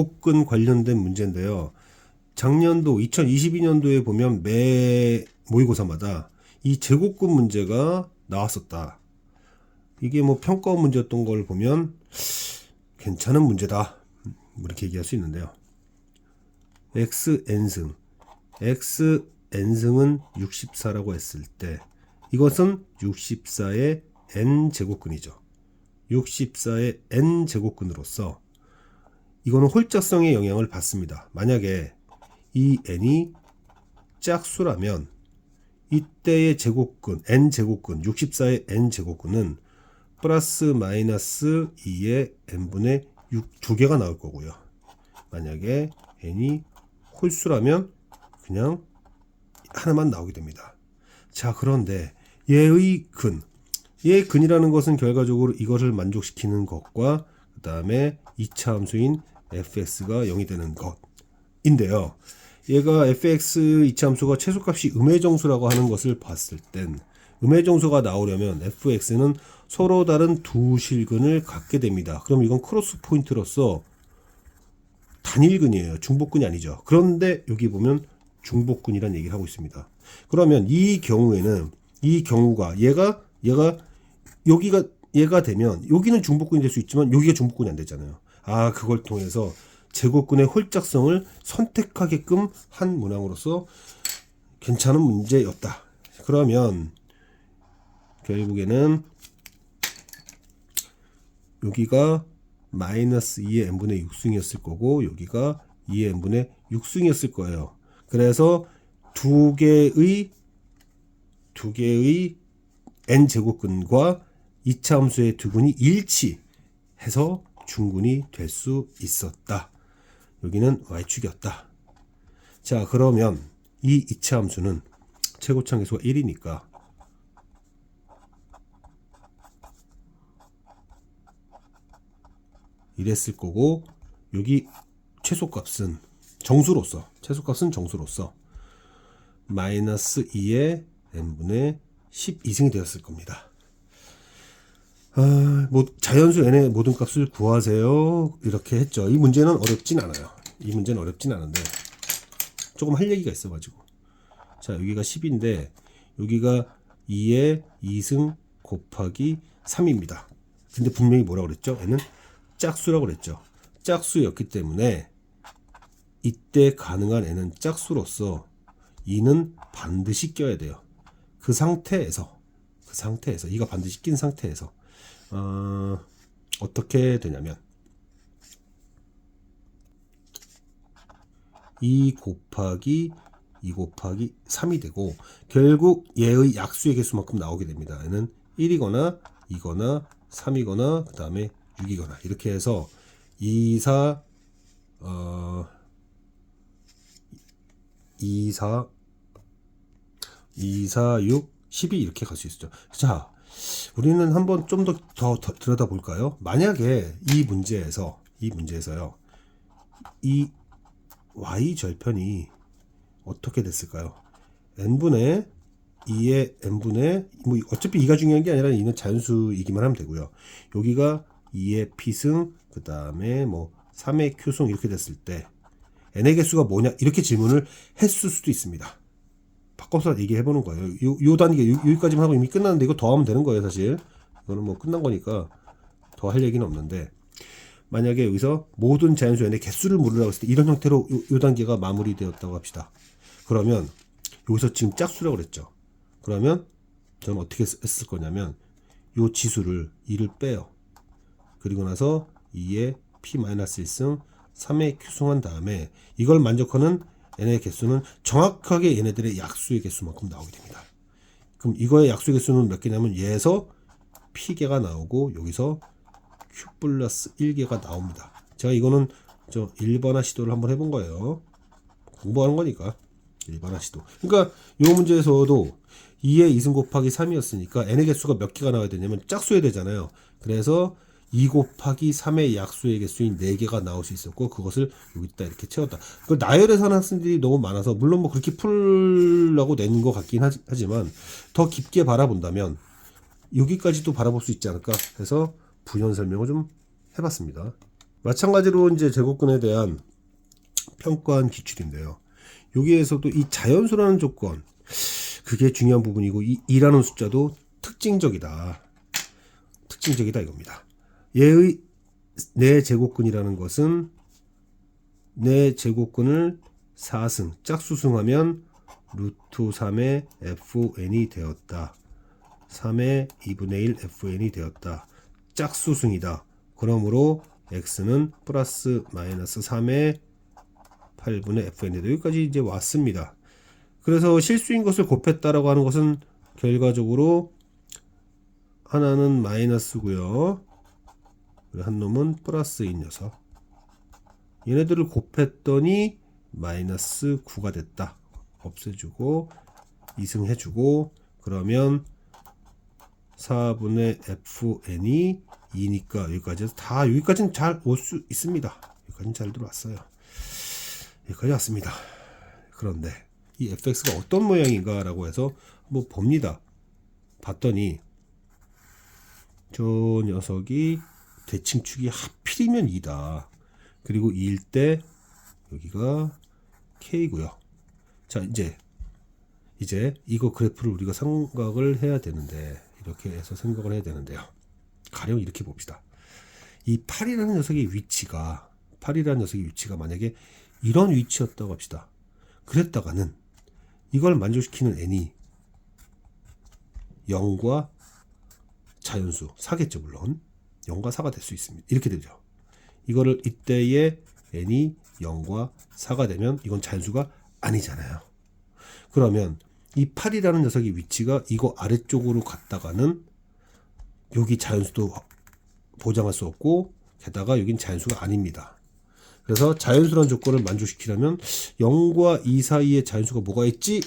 제곱근 관련된 문제인데요. 작년도 2022년도에 보면 매 모의고사마다 이 제곱근 문제가 나왔었다. 이게 뭐 평가 문제였던 걸 보면 괜찮은 문제다. 뭐 이렇게 얘기할 수 있는데요. x n승 x n승은 64라고 했을 때 이것은 64의 n 제곱근이죠. 64의 n 제곱근으로서 이거는 홀짝성의 영향을 받습니다. 만약에 이 n이 짝수라면 이때의 제곱근 n 제곱근 64의 n 제곱근은 플러스 마이너스 2의 n분의 6 두 개가 나올 거고요. 만약에 n이 홀수라면 그냥 하나만 나오게 됩니다. 자, 그런데 얘의 근, 얘의 근이라는 것은 결과적으로 이것을 만족시키는 것과 그 다음에 2차 함수인 fx가 0이 되는 것인데요. 얘가 fx 2차 함수가 최소값이 음의 정수라고 하는 것을 봤을 땐 음의 정수가 나오려면 fx는 서로 다른 두 실근을 갖게 됩니다. 그럼 이건 크로스 포인트로서 단일근이에요. 중복근이 아니죠. 그런데 여기 보면 중복근이라는 얘기를 하고 있습니다. 그러면 이 경우에는 이 경우가 얘가 얘가 여기가 얘가 되면 여기는 중복근이 될 수 있지만 여기가 중복근이 안 되잖아요. 아 그걸 통해서 제곱근의 홀짝성을 선택하게끔 한 문항으로서 괜찮은 문제였다. 그러면 결국에는 여기가 마이너스 2의 n분의 6승이었을 거고 여기가 2의 n분의 6승이었을 거예요. 그래서 두 개의 두 개의 n 제곱근과 2차 함수의 두 근이 일치해서 중근이 될 수 있었다. 여기는 y축이었다. 자, 그러면 이 2차 함수는 최고창 계수가 1이니까 이랬을 거고 여기 최소값은 정수로서 최소값은 정수로서 마이너스 2의 n분의 12승이 되었을 겁니다. 아, 뭐 자연수 n의 모든 값을 구하세요. 이렇게 했죠. 이 문제는 어렵진 않아요. 이 문제는 어렵진 않은데 조금 할 얘기가 있어가지고 자 여기가 10인데 여기가 2의 2승 곱하기 3입니다. 근데 분명히 뭐라고 그랬죠? n은 짝수라고 그랬죠. 짝수였기 때문에 이때 가능한 n은 짝수로서 2는 반드시 껴야 돼요. 그 상태에서 그 상태에서 이가 반드시 낀 상태에서 어, 어떻게 되냐면 2 곱하기 2 곱하기 3이 되고 결국 얘의 약수의 개수만큼 나오게 됩니다. 얘는 1이거나 2거나 3이거나 그 다음에 6이거나 이렇게 해서 2, 4, 어, 2, 4, 2, 4, 6, 12 이렇게 갈 수 있죠. 자, 우리는 한번 좀 더 더 들여다 볼까요? 만약에 이 문제에서 이 문제에서요. 이 y 절편이 어떻게 됐을까요? n분의 2의 n분의 뭐 어차피 2가 중요한 게 아니라 2는 자연수이기만 하면 되고요. 여기가 2의 p승 그 다음에 뭐 3의 q승 이렇게 됐을 때 n의 개수가 뭐냐 이렇게 질문을 했을 수도 있습니다. 바꿔서 얘기해 보는 거예요. 요, 요 단계 요, 여기까지만 하고 이미 끝났는데 이거 더 하면 되는 거예요, 사실. 이거는 뭐 끝난 거니까 더 할 얘기는 없는데 만약에 여기서 모든 자연수 n의 개수를 물으라고 했을 때 이런 형태로 요, 요 단계가 마무리되었다고 합시다. 그러면 여기서 지금 짝수라고 그랬죠. 그러면 저는 어떻게 쓰- 했을 거냐면 요 지수를 2를 빼요. 그리고 나서 2의 p-1승 3의 q승한 다음에 이걸 만족하는 n의 개수는 정확하게 얘네들의 약수의 개수만큼 나오게 됩니다. 그럼 이거의 약수의 개수는 몇 개냐면 얘에서 p개가 나오고 여기서 q 플러스 1개가 나옵니다. 제가 이거는 저 일반화 시도를 한번 해본 거예요. 공부하는 거니까 일반화 시도. 그러니까 이 문제에서도 2의 2승 곱하기 3이었으니까 n의 개수가 몇 개가 나와야 되냐면 짝수여야 되잖아요. 그래서 2 곱하기 3의 약수의 개수인 4개가 나올 수 있었고 그것을 여기다 이렇게 채웠다. 그 나열에서 하는 학생들이 너무 많아서 물론 뭐 그렇게 풀라고 낸 것 같긴 하지, 하지만 더 깊게 바라본다면 여기까지도 바라볼 수 있지 않을까 해서 부연 설명을 좀 해봤습니다. 마찬가지로 이제 제곱근에 대한 평가한 기출인데요. 여기에서도 이 자연수라는 조건 그게 중요한 부분이고 이 2라는 숫자도 특징적이다. 특징적이다 이겁니다. 얘의 내 제곱근이라는 것은 내 제곱근을 4승 짝수승하면 루트 3의 fn이 되었다. 3의 2분의 1 fn이 되었다. 짝수승이다. 그러므로 x는 플러스 마이너스 3의 8분의 fn이다. 여기까지 이제 왔습니다. 그래서 실수인 것을 곱했다라고 하는 것은 결과적으로 하나는 마이너스고요. 한 놈은 플러스인 녀석. 얘네들을 곱했더니 마이너스 9가 됐다. 없애주고 이승해주고 그러면 4분의 fn이 2니까 여기까지 해서 다 여기까지는 잘 올 수 있습니다. 여기까지는 잘 들어왔어요. 여기까지 왔습니다. 그런데 이 fx가 어떤 모양인가 라고 해서 한번 봅니다. 봤더니 저 녀석이 대칭축이 하필이면 2다. 그리고 2일 때 여기가 k고요. 자, 이제 이제 이거 그래프를 우리가 생각을 해야 되는데 이렇게 해서 생각을 해야 되는데요. 가령 이렇게 봅시다. 이 8이라는 녀석의 위치가 8이라는 녀석의 위치가 만약에 이런 위치였다고 합시다. 그랬다가는 이걸 만족시키는 n이 0과 자연수 4겠죠 물론 0과 4가 될 수 있습니다. 이렇게 되죠. 이거를 이때에 n이 0과 4가 되면 이건 자연수가 아니잖아요. 그러면 이 8이라는 녀석의 위치가 이거 아래쪽으로 갔다가는 여기 자연수도 보장할 수 없고 게다가 여긴 자연수가 아닙니다. 그래서 자연수란 조건을 만족시키려면 0과 2 사이에 자연수가 뭐가 있지?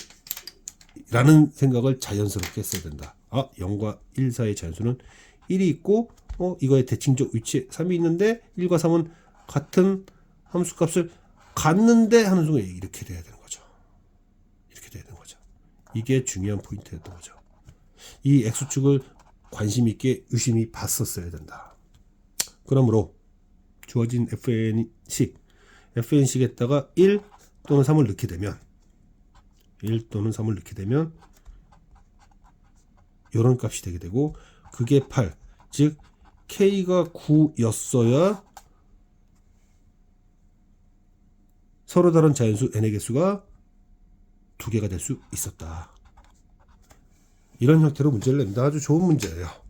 라는 생각을 자연스럽게 했어야 된다. 아, 0과 1 사이의 자연수는 1이 있고 어, 이거의 대칭적 위치에 3이 있는데 1과 3은 같은 함수값을 갖는데 하는 순간 이렇게 돼야 되는 거죠. 이렇게 돼야 되는 거죠. 이게 중요한 포인트였던 거죠. 이 x축을 관심 있게 유심히 봤었어야 된다. 그러므로 주어진 fn식 fn식에다가 1 또는 3을 넣게 되면 1 또는 3을 넣게 되면 이런 값이 되게 되고 그게 8. 즉 k가 9였어야 서로 다른 자연수 n의 개수가 두 개가 될 수 있었다. 이런 형태로 문제를 냅니다. 아주 좋은 문제예요.